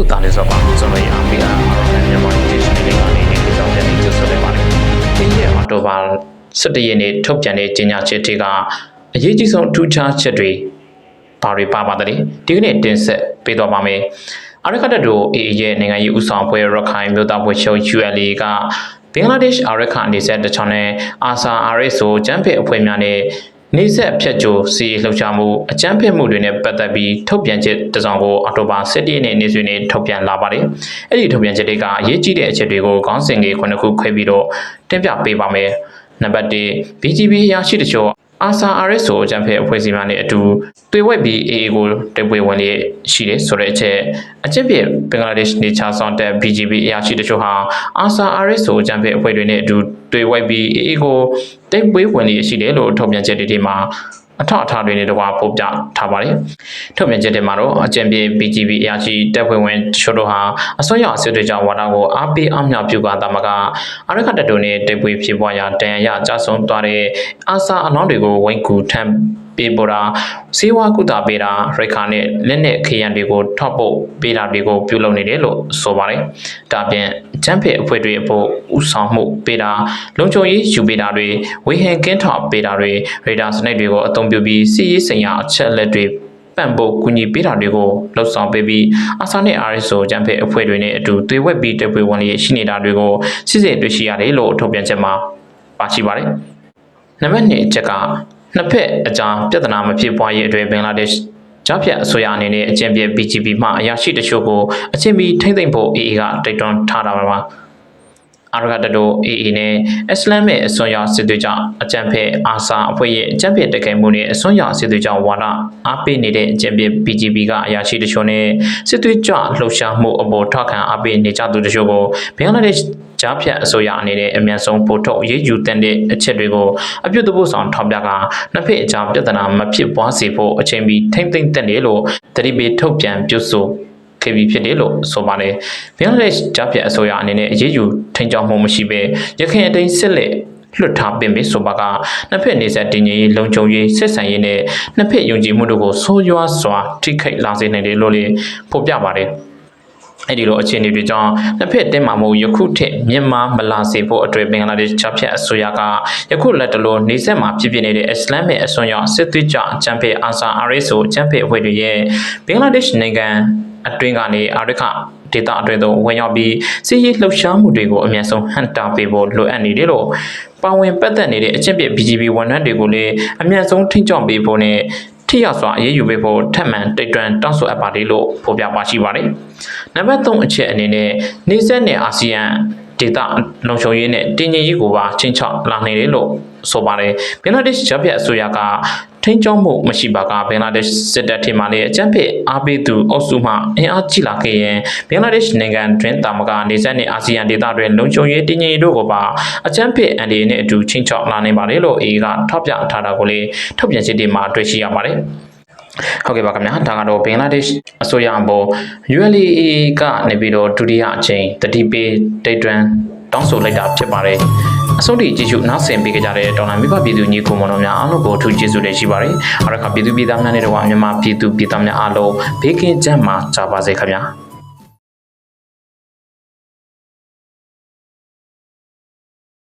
သူတာလေးစောပါကျွန်တော်ရအောင်ပြီးတာမြန်မာဒီရှင်လေးကနေနေဒီဆောင်တဲ့နေကျဆိုလိုက်ပါတယ်ဒီရက်အော်တိုဘာ17ရက်နေ့ထုတ်ပြန်တဲ့ကြေညာချက်တွေကအရေးကြီးဆုံးထူးခြားချက်တွေဘာတွေပါပါတယ်ဒီကနေ့တင်ဆက်ပေးတော့ပါမယ်အရကတတို့ AA ရဲ့နိုင်ငံရေးဦးဆောင်ဖွဲ့ရခိုင်မြို့သားဖွဲ့ချုပ် ULA ကဘင်္ဂလားဒေ့ရှ်အာရခအနေဆက်တချောင်းနဲ့အာဆာ RSO ကျန်းဖက်အဖွဲ့များနဲ့ နေဆက်ဖြတ်ကြိုစီလှုပ်ရှားမှုအကြမ်းဖက်မှုတွေနဲ့ပတ်သက်ပြီးထုတ်ပြန်ချက်တစ်စောင်ကိုအော်တိုဘာ17ရက်နေ့နေ့စွဲနဲ့ထုတ်ပြန်လာပါတယ်။အဲ့ဒီထုတ်ပြန်ချက်တွေကအရေးကြီးတဲ့အချက်တွေကိုခေါင်းစဉ်လေးခုနှစ်ခုခွဲပြီးတော့တင်ပြပေးပါမယ်။နံပါတ်1 BGB ရရှိတချို့ အာဆာ RSO အကြံဖက်အဖွဲ့အစည်းများနဲ့အတူတွေ့ဝက်ပြီး AA ကိုတပွေဝင်လေးရှိတယ်ဆိုတဲ့အချက်အချက်ပြဘင်္ဂလားဒေ့ရှ်နေချာဆောင်တဲ့ BGB အရာရှိတချို့ဟာအာဆာ RSO အကြံဖက်အဖွဲ့တွေနဲ့အတူတွေ့ဝက်ပြီး AA ကိုတိတ်ပွေဝင်လေးရှိတယ်လို့ထုတ်ပြန်ချက်တွေမှာ အထောက်အထားတွေနဲ့တကွာပို့ပြထားပါတယ်။ထုတ်ပြန်ချက်တွေမှာတော့အကြံပြေ BGB အရာရှိတပ်ဖွဲ့ဝင်ချို့တို့ဟာအစိုးရအစစ်တွေကြောင့်ဝါဒကိုအားပေးအမြပြုကတာမကအရခတတုန်နဲ့တိတ်ပွေဖြစ်ပွားရာတန်ရရကြဆုံးသွားတဲ့အာစာအလောင်းတွေကိုဝိုင်းကူထမ်း ပေးပေါ်တာစေဝါကုတာပေးတာရိခါနဲ့လက်နဲ့ခေယံတွေကိုထောက်ဖို့ပေးတာတွေကိုပြုလုပ်နေတယ်လို့ဆိုပါတယ်။ဒါပြင်ချမ်းဖက်အဖွဲ့တွေအဖို့ဥဆောင်မှုပေးတာလုံခြုံရေးယူပေးတာတွေဝေဟင်ကင်းထောက်ပေးတာတွေရေဒါစနစ်တွေကိုအသုံးပြုပြီးစီးရေးဆိုင်ရာအချက်လက်တွေပံ့ပိုးကူညီပေးတာတွေကိုလှုပ်ဆောင်ပေးပြီးအာဆာနဲ့ RSO ကျန်းဖက်အဖွဲ့တွေနဲ့အတူသွေးဝက်ပြီးတပ်ဖွဲ့ဝင်လေးရှိနေတာတွေကိုစစ်စစ်တွေ့ရှိရတယ်လို့ထုတ်ပြန်ချက်မှာပါရှိပါတယ်။နံပါတ်2အချက်က နှစ်ဖက်အကြားပြဿနာမဖြစ်ပွားရေးအတွက်ဘင်္ဂလားဒေ့ရှ်ကြားဖြတ်အစိုးရအနေနဲ့အကြံပြ BGP မှအရာရှိတချို့ကိုအချင်းပြီးထိမ့်သိမ့်ဖို့ AA ကတိုက်တွန်းထားတာပါ အာရဂတတို့ AA နဲ့အစ္စလာမ်ရဲ့အစွန်းရောက်စစ်သွေးကြောင့်အကြံဖက်အာဆာအဖွဲ့ရဲ့အကြံဖက်တိုက်ခိုက်မှုနဲ့အစွန်းရောက်စစ်သွေးကြောင့်ဝါဒအားပေးနေတဲ့အကြံပြ BGP ကအရာရှိတချို့နဲ့စစ်သွေးကြွလှုပ်ရှားမှုအပေါ်ထောက်ခံအားပေးနေကြသူတချို့ကိုဘင်္ဂလားဒေ့ရှ်ကြားဖြတ်အစိုးရအနေနဲ့အမြန်ဆုံးပို့ထုတ်ရေးယူတဲ့အချက်တွေကိုအပြုတ်တဖို့ဆောင်ထောက်ပြကနှစ်ဖက်အကြားပြဿနာမဖြစ်ပွားစေဖို့အချိန်မီထိမ့်သိမ့်တက်တယ်လို့တတိပေးထုတ်ပြန်ပြုဆို ခဲ့ပြီးဖြစ်တယ်လို့ဆိုပါတယ်။ဘင်္ဂလားဒေ့ရှ်ကြားဖြတ်အစိုးရအနေနဲ့အရေးယူထိန်းကျောင်းမှုမရှိဘဲရခိုင်အတိုင်းစစ်လက်လွတ်ထားပင်ပြီဆိုပါကနှစ်ဖက်နေဆက်တင်ကြီးလုံခြုံရေးဆက်ဆံရေးနဲ့နှစ်ဖက်ယုံကြည်မှုတို့ကိုဆိုးရွားစွာထိခိုက်လာစေနိုင်တယ်လို့လည်းဖော်ပြပါတယ်။အဲ့ဒီလိုအခြေအနေတွေကြောင့်နှစ်ဖက်တင်းမာမှုယခုထက်မြန်မာမလာစေဖို့အတွက်ဘင်္ဂလားဒေ့ရှ်ချဖြတ်အစိုးရကယခုလက်တလို့နေဆက်မှာဖြစ်ဖြစ်နေတဲ့အစ္စလာမ်ရဲ့အစွန်းရောက်စစ်သွေးကြအကြံဖက်အာဆာ RSO အကြံဖက်အဖွဲ့တွေရဲ့ဘင်္ဂလားဒေ့ရှ်နိုင်ငံ အတွင်းကနေအာရခဒေတာအတွင်းသို့ဝင်ရောက်ပြီးစီးရေးလှုပ်ရှားမှုတွေကိုအမြန်ဆုံးဟန်တာပေးဖို့လိုအပ်နေတယ်လို့ပါဝင်ပတ်သက်နေတဲ့အချက်ပြ BGB ဝန်ထမ်းတွေကိုလည်းအမြန်ဆုံးထိန်းချုပ်ပေးဖို့နဲ့ထိရောက်စွာအရေးယူပေးဖို့ထပ်မံတိတ်တွန်းတောင်းဆိုအပ်ပါတယ်လို့ဖော်ပြပါရှိပါတယ်။နံပါတ်3အချက်အနေနဲ့နေဆက်နဲ့အာဆီယံဒေတာလုံခြုံရေးနဲ့တည်ငြိမ်ရေးကိုပါချင်းချောက်လာနေတယ်လို့ဆိုပါတယ်ဘင်္ဂလားဒေ့ရှ်ဂျပန်အစိုးရက ထိန်းကျောင်းမှုမရှိပါကဘင်္ဂလားဒေ့ရှ်စစ်တပ်ထင်မှလည်းအကြမ်းဖက်အားပေးသူအုပ်စုမှအင်အားကြီးလာခဲ့ရင်ဘင်္ဂလားဒေ့ရှ်နိုင်ငံတွင်တာမကနေဆက်နဲ့အာဆီယံဒေသတွင်လုံခြုံရေးတည်ငြိမ်ရေးတို့ကိုပါအကြမ်းဖက်အန်ဒီနဲ့အတူချင်းချောက်လာနေပါတယ်လို့ AA ကထောက်ပြထားတာကိုလည်းထုတ်ပြန်ချက်တွေမှာတွေ့ရှိရပါတယ်ဟုတ်ကဲ့ပါခင်ဗျာဒါကတော့ဘင်္ဂလားဒေ့ရှ်အစိုးရအပေါ် ULA ကနေပြီးတော့ဒုတိယအချိန်တတိပေးဒိတ်တွန်တောင်းဆိုလိုက်တာဖြစ်ပါတယ် အဆုံးထိကြည့်ရှုနားဆင်ပေးကြတဲ့ဒေါ်လာမိဘပြည်သူညီကိုမတော်များအားလုံးကိုအထူးကျေးဇူးတင်ရှိပါတယ်အားရခပြည်သူပြည်သားများနဲ့တော့မြန်မာပြည်သူပြည်သားများအားလုံးဘေးကင်းကြမှာကြပါစေခင်ဗျာ